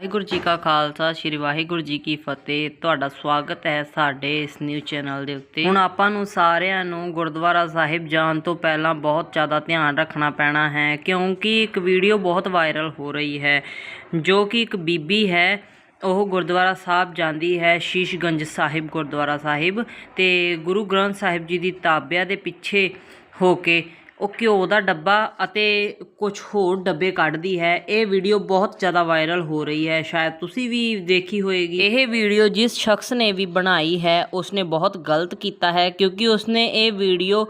ਵਾਹਿਗੁਰੂ ਜੀ ਕਾ ਖਾਲਸਾ, ਸ੍ਰੀ ਵਾਹਿਗੁਰੂ ਜੀ ਕੀ ਫਤਿਹ। ਤੁਹਾਡਾ ਸਵਾਗਤ ਹੈ ਸਾਡੇ ਇਸ ਨਿਊ ਚੈਨਲ ਦੇ ਉੱਤੇ। ਹੁਣ ਆਪਾਂ ਨੂੰ ਸਾਰਿਆਂ ਨੂੰ ਗੁਰਦੁਆਰਾ ਸਾਹਿਬ ਜਾਣ ਤੋਂ ਪਹਿਲਾਂ ਬਹੁਤ ਜ਼ਿਆਦਾ ਧਿਆਨ ਰੱਖਣਾ ਪੈਣਾ ਹੈ, ਕਿਉਂਕਿ ਇੱਕ ਵੀਡੀਓ ਬਹੁਤ ਵਾਇਰਲ ਹੋ ਰਹੀ ਹੈ, ਜੋ ਕਿ ਇੱਕ ਬੀਬੀ ਹੈ, ਉਹ ਗੁਰਦੁਆਰਾ ਸਾਹਿਬ ਜਾਂਦੀ ਹੈ, ਸ਼ੀਸ਼ਗੰਜ ਸਾਹਿਬ ਗੁਰਦੁਆਰਾ ਸਾਹਿਬ ਤੇ ਗੁਰੂ ਗ੍ਰੰਥ ਸਾਹਿਬ ਜੀ ਦੀ ਤਾਬਿਆ ਦੇ ਪਿੱਛੇ ਹੋ ਕੇ ਉਹ ਘਿਓ ਦਾ ਡੱਬਾ ਅਤੇ ਕੁਝ ਹੋਰ ਡੱਬੇ ਕੱਢਦੀ ਹੈ। ਇਹ ਵੀਡੀਓ ਬਹੁਤ ਜ਼ਿਆਦਾ ਵਾਇਰਲ ਹੋ ਰਹੀ ਹੈ। ਸ਼ਾਇਦ ਤੁਸੀਂ ਵੀ ਦੇਖੀ ਹੋਏਗੀ। ਇਹ ਵੀਡੀਓ ਜਿਸ ਸ਼ਖਸ ਨੇ ਵੀ ਬਣਾਈ ਹੈ, ਉਸਨੇ ਬਹੁਤ ਗਲਤ ਕੀਤਾ ਹੈ ਕਿਉਂਕਿ ਉਸਨੇ ਇਹ ਵੀਡੀਓ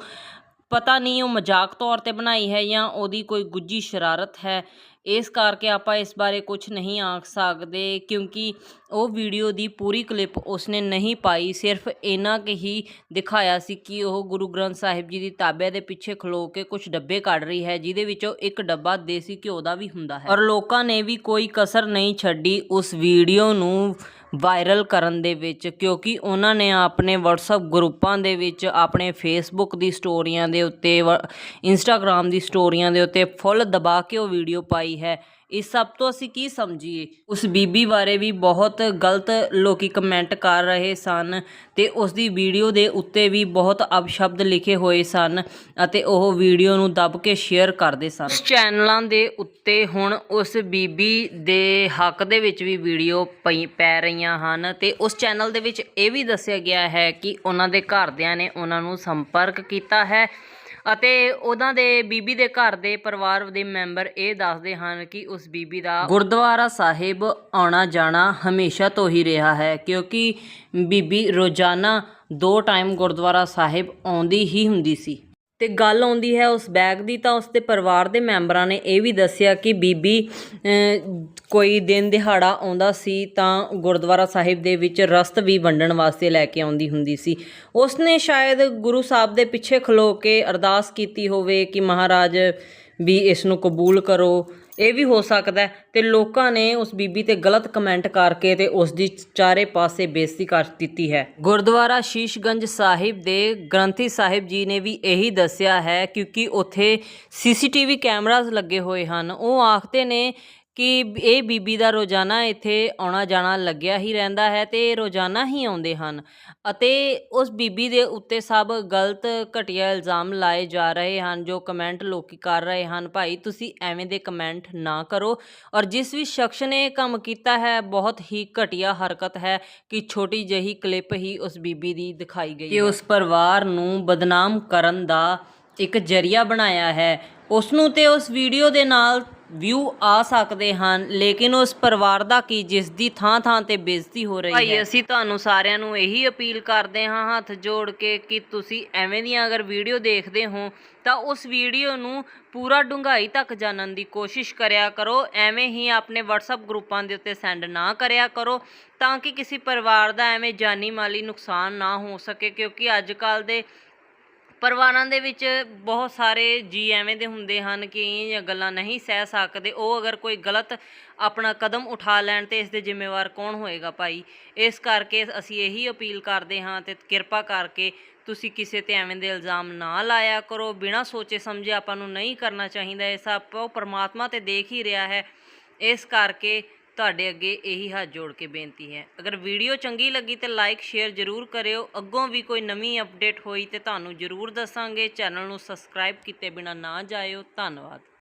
ਪਤਾ ਨਹੀਂ ਉਹ ਮਜ਼ਾਕ ਤੌਰ ਤੇ ਬਣਾਈ ਹੈ ਜਾਂ ਉਹਦੀ ਕੋਈ ਗੁੱਜੀ ਸ਼ਰਾਰਤ ਹੈ। ਇਸ ਕਰਕੇ ਆਪਾਂ ਇਸ ਬਾਰੇ ਕੁਝ ਨਹੀਂ ਆਖ ਸਕਦੇ ਕਿਉਂਕਿ ਉਹ ਵੀਡੀਓ ਦੀ ਪੂਰੀ ਕਲਿੱਪ ਉਸਨੇ ਨਹੀਂ ਪਾਈ, ਸਿਰਫ ਇੰਨਾ ਕੁ ਹੀ ਦਿਖਾਇਆ ਸੀ ਕਿ ਉਹ ਗੁਰੂ ਗ੍ਰੰਥ ਸਾਹਿਬ ਜੀ ਦੀ ਤਾਬਿਆ ਦੇ ਪਿੱਛੇ ਖਲੋ ਕੇ ਕੁਝ ਡੱਬੇ ਕੱਢ ਰਹੀ ਹੈ, ਜਿਹਦੇ ਵਿੱਚੋਂ ਇੱਕ ਡੱਬਾ ਦੇਸੀ ਘਿਓ ਦਾ ਵੀ ਹੁੰਦਾ ਹੈ। ਔਰ ਲੋਕਾਂ ਨੇ ਵੀ ਕੋਈ ਕਸਰ ਨਹੀਂ ਛੱਡੀ ਉਸ ਵੀਡੀਓ ਨੂੰ ਵਾਇਰਲ ਕਰਨ ਦੇ ਵਿੱਚ, ਕਿਉਂਕਿ ਉਹਨਾਂ ਨੇ ਆਪਣੇ WhatsApp ਗਰੁੱਪਾਂ ਦੇ ਵਿੱਚ, ਆਪਣੇ Facebook ਦੀ ਸਟੋਰੀਆਂ ਦੇ ਉੱਤੇ, ਵ- Instagram ਦੀ ਸਟੋਰੀਆਂ ਦੇ ਉੱਤੇ ਫੁੱਲ ਦਬਾ ਕੇ ਉਹ ਵੀਡੀਓ ਪਾਈ ਹੈ। ਇਹ ਸਭ ਤੋਂ ਅਸੀਂ ਕੀ ਸਮਝੀਏ? ਉਸ ਬੀਬੀ ਬਾਰੇ ਵੀ ਬਹੁਤ ਗਲਤ ਲੋਕੀ ਕਮੈਂਟ ਕਰ ਰਹੇ ਸਨ ਤੇ ਉਸ ਦੀ ਵੀਡੀਓ ਦੇ ਉੱਤੇ ਵੀ ਬਹੁਤ ਅਪਸ਼ਬਦ ਲਿਖੇ ਹੋਏ ਸਨ ਅਤੇ ਉਹ ਵੀਡੀਓ ਨੂੰ ਦੱਬ ਕੇ ਸ਼ੇਅਰ ਕਰਦੇ ਸਨ। ਚੈਨਲਾਂ ਦੇ ਉੱਤੇ ਹੁਣ ਉਸ ਬੀਬੀ ਦੇ ਹੱਕ ਦੇ ਵਿੱਚ ਵੀ ਵੀਡੀਓ ਪਈ, ਪੈ ਰਹੀਆਂ ਹਨ ਤੇ ਉਸ ਚੈਨਲ ਦੇ ਵਿੱਚ ਇਹ ਵੀ ਦੱਸਿਆ ਗਿਆ ਹੈ ਕਿ ਉਹਨਾਂ ਦੇ ਘਰਦਿਆਂ ਨੇ ਉਹਨਾਂ ਨੂੰ ਸੰਪਰਕ ਕੀਤਾ ਹੈ ਅਤੇ ਉਹਨਾਂ ਦੇ ਬੀਬੀ ਦੇ ਘਰ ਦੇ ਪਰਿਵਾਰ ਦੇ ਮੈਂਬਰ ਇਹ ਦੱਸਦੇ ਹਨ ਕਿ ਉਸ ਬੀਬੀ ਦਾ ਗੁਰਦੁਆਰਾ ਸਾਹਿਬ ਆਉਣਾ ਜਾਣਾ ਹਮੇਸ਼ਾ ਤੋਂ ਹੀ ਰਿਹਾ ਹੈ, ਕਿਉਂਕਿ ਬੀਬੀ ਰੋਜ਼ਾਨਾ ਦੋ ਟਾਈਮ ਗੁਰਦੁਆਰਾ ਸਾਹਿਬ ਆਉਂਦੀ ਹੀ ਹੁੰਦੀ ਸੀ। ਤੇ ਗੱਲ ਆਉਂਦੀ ਹੈ ਉਸ ਬੈਗ ਦੀ ਤਾਂ ਉਸ ਦੇ ਪਰਿਵਾਰ ਦੇ ਮੈਂਬਰਾਂ ਨੇ ਇਹ ਵੀ ਦੱਸਿਆ ਕਿ ਬੀਬੀ ਕੋਈ ਦਿਨ ਦਿਹਾੜਾ ਆਉਂਦਾ ਸੀ ਤਾਂ ਗੁਰਦੁਆਰਾ ਸਾਹਿਬ ਦੇ ਵਿੱਚ ਰਸਤ ਵੀ ਵੰਡਣ ਵਾਸਤੇ ਲੈ ਕੇ ਆਉਂਦੀ ਹੁੰਦੀ ਸੀ। ਉਸ ਨੇ ਸ਼ਾਇਦ ਗੁਰੂ ਸਾਹਿਬ ਦੇ ਪਿੱਛੇ ਖਲੋ ਕੇ ਅਰਦਾਸ ਕੀਤੀ ਹੋਵੇ ਕਿ ਮਹਾਰਾਜ ਵੀ ਇਸ ਨੂੰ ਕਬੂਲ ਕਰੋ। ਇਹ ਵੀ ਹੋ ਸਕਦਾ ਹੈ ਤੇ ਲੋਕਾਂ ਨੇ ਉਸ ਬੀਬੀ ਤੇ ਗਲਤ ਕਮੈਂਟ ਕਰਕੇ ਤੇ ਉਸ ਦੀ ਚਾਰੇ ਪਾਸੇ ਬੇਇੱਜ਼ਤੀ ਕਰ ਦਿੱਤੀ ਹੈ। ਗੁਰਦੁਆਰਾ ਸ਼ੀਸ਼ਗੰਜ ਸਾਹਿਬ ਦੇ ਗ੍ਰੰਥੀ ਸਾਹਿਬ ਜੀ ਨੇ ਵੀ ਇਹੀ ਦੱਸਿਆ ਹੈ ਕਿਉਂਕਿ ਉੱਥੇ ਸੀਸੀਟੀਵੀ ਕੈਮਰਾਜ਼ ਲੱਗੇ ਹੋਏ ਹਨ। ਉਹ ਆਖਦੇ ਨੇ ਕਿ ਇਹ ਬੀਬੀ ਦਾ ਰੋਜ਼ਾਨਾ ਇੱਥੇ ਆਉਣਾ ਜਾਣਾ ਲੱਗਿਆ ਹੀ ਰਹਿੰਦਾ ਹੈ ਤੇ ਇਹ ਰੋਜ਼ਾਨਾ ਹੀ ਆਉਂਦੇ ਹਨ ਅਤੇ ਉਸ ਬੀਬੀ ਦੇ ਉੱਤੇ ਸਭ ਗਲਤ ਘਟੀਆ ਇਲਜ਼ਾਮ ਲਾਏ ਜਾ ਰਹੇ ਹਨ ਜੋ ਕਮੈਂਟ ਲੋਕੀ ਕਰ ਰਹੇ ਹਨ। ਭਾਈ ਤੁਸੀਂ ਐਵੇਂ ਦੇ ਕਮੈਂਟ ਨਾ ਕਰੋ ਔਰ ਜਿਸ ਵੀ ਸ਼ਖਸ ਨੇ ਇਹ ਕੰਮ ਕੀਤਾ ਹੈ ਬਹੁਤ ਹੀ ਘਟੀਆ ਹਰਕਤ ਹੈ ਕਿ ਛੋਟੀ ਜਿਹੀ ਕਲਿੱਪ ਹੀ ਉਸ ਬੀਬੀ ਦੀ ਦਿਖਾਈ ਗਈ ਕਿ ਉਸ ਪਰਿਵਾਰ ਨੂੰ ਬਦਨਾਮ ਕਰਨ ਦਾ ਇੱਕ ਜਰੀਆ ਬਣਾਇਆ ਹੈ। ਉਸ ਨੂੰ ਤੇ ਉਸ ਵੀਡੀਓ ਦੇ ਨਾਲ ਵਿਊ ਆ ਸਕਦੇ ਹਨ ਲੇਕਿਨ ਉਸ ਪਰਿਵਾਰ ਦਾ ਕੀ ਜਿਸ ਦੀ ਥਾਂ ਥਾਂ ਤੇ ਬੇਇੱਜ਼ਤੀ ਹੋ ਰਹੀ ਹੈ? ਭਾਈ ਅਸੀਂ ਤੁਹਾਨੂੰ ਸਾਰਿਆਂ ਨੂੰ ਇਹੀ ਅਪੀਲ ਕਰਦੇ ਹਾਂ ਹੱਥ ਜੋੜ ਕੇ ਕਿ ਤੁਸੀਂ ਐਵੇਂ ਦੀਆਂ ਅਗਰ ਵੀਡੀਓ ਦੇਖਦੇ ਹੋ ਤਾਂ ਉਸ ਵੀਡੀਓ ਨੂੰ ਪੂਰਾ ਡੂੰਘਾਈ ਤੱਕ ਜਾਣਨ ਦੀ ਕੋਸ਼ਿਸ਼ ਕਰਿਆ ਕਰੋ ਐਵੇਂ ਹੀ ਆਪਣੇ WhatsApp ਗਰੁੱਪਾਂ ਦੇ ਉੱਤੇ ਸੈਂਡ ਨਾ ਕਰਿਆ ਕਰੋ ਤਾਂ ਕਿ ਕਿਸੇ ਪਰਿਵਾਰ ਦਾ ਐਵੇਂ ਜਾਨੀ ਮਾਲੀ ਨੁਕਸਾਨ ਨਾ ਹੋ ਸਕੇ ਕਿਉਂਕਿ ਅੱਜ ਕੱਲ ਦੇ ਪਰਿਵਾਰਾਂ ਦੇ ਵਿੱਚ ਬਹੁਤ ਸਾਰੇ ਜੀ ਐਵੇਂ ਦੇ ਹੁੰਦੇ ਹਨ ਕਿ ਇਹ ਜਿਹੀਆਂ ਗੱਲਾਂ ਨਹੀਂ ਸਹਿ ਸਕਦੇ। ਉਹ ਅਗਰ ਕੋਈ ਗਲਤ ਆਪਣਾ ਕਦਮ ਉਠਾ ਲੈਣ ਤੇ ਇਸ ਦੇ ਜ਼ਿੰਮੇਵਾਰ ਕੌਣ ਹੋਏਗਾ ਭਾਈ? ਇਸ ਕਰਕੇ ਅਸੀਂ ਇਹੀ ਅਪੀਲ ਕਰਦੇ ਹਾਂ ਤੇ ਕਿਰਪਾ ਕਰਕੇ ਤੁਸੀਂ ਕਿਸੇ ਤੇ ਐਵੇਂ ਦੇ ਇਲਜ਼ਾਮ ਨਾ ਲਾਇਆ ਕਰੋ। ਬਿਨਾਂ ਸੋਚੇ ਸਮਝੇ ਆਪਾਂ ਨੂੰ ਨਹੀਂ ਕਰਨਾ ਚਾਹੀਦਾ। ਇਹ ਸਭ ਉਹ ਪ੍ਰਮਾਤਮਾ ਤੇ ਦੇਖ ਹੀ ਰਿਹਾ ਹੈ। ਇਸ ਕਰਕੇ ਤੁਹਾਡੇ ਅੱਗੇ ਇਹੀ ਹੱਥ ਜੋੜ ਕੇ ਬੇਨਤੀ ਹੈ। ਅਗਰ ਵੀਡੀਓ ਚੰਗੀ ਲੱਗੀ ਤੇ ਲਾਈਕ ਸ਼ੇਅਰ ਜ਼ਰੂਰ ਕਰਿਓ। ਅੱਗੋਂ ਵੀ ਕੋਈ ਨਵੀਂ ਅਪਡੇਟ ਹੋਈ ਤੇ ਤੁਹਾਨੂੰ ਜ਼ਰੂਰ ਦੱਸਾਂਗੇ। ਚੈਨਲ ਨੂੰ ਸਬਸਕ੍ਰਾਈਬ ਕੀਤੇ ਬਿਨਾ ਨਾ ਜਾਇਓ। ਧੰਨਵਾਦ।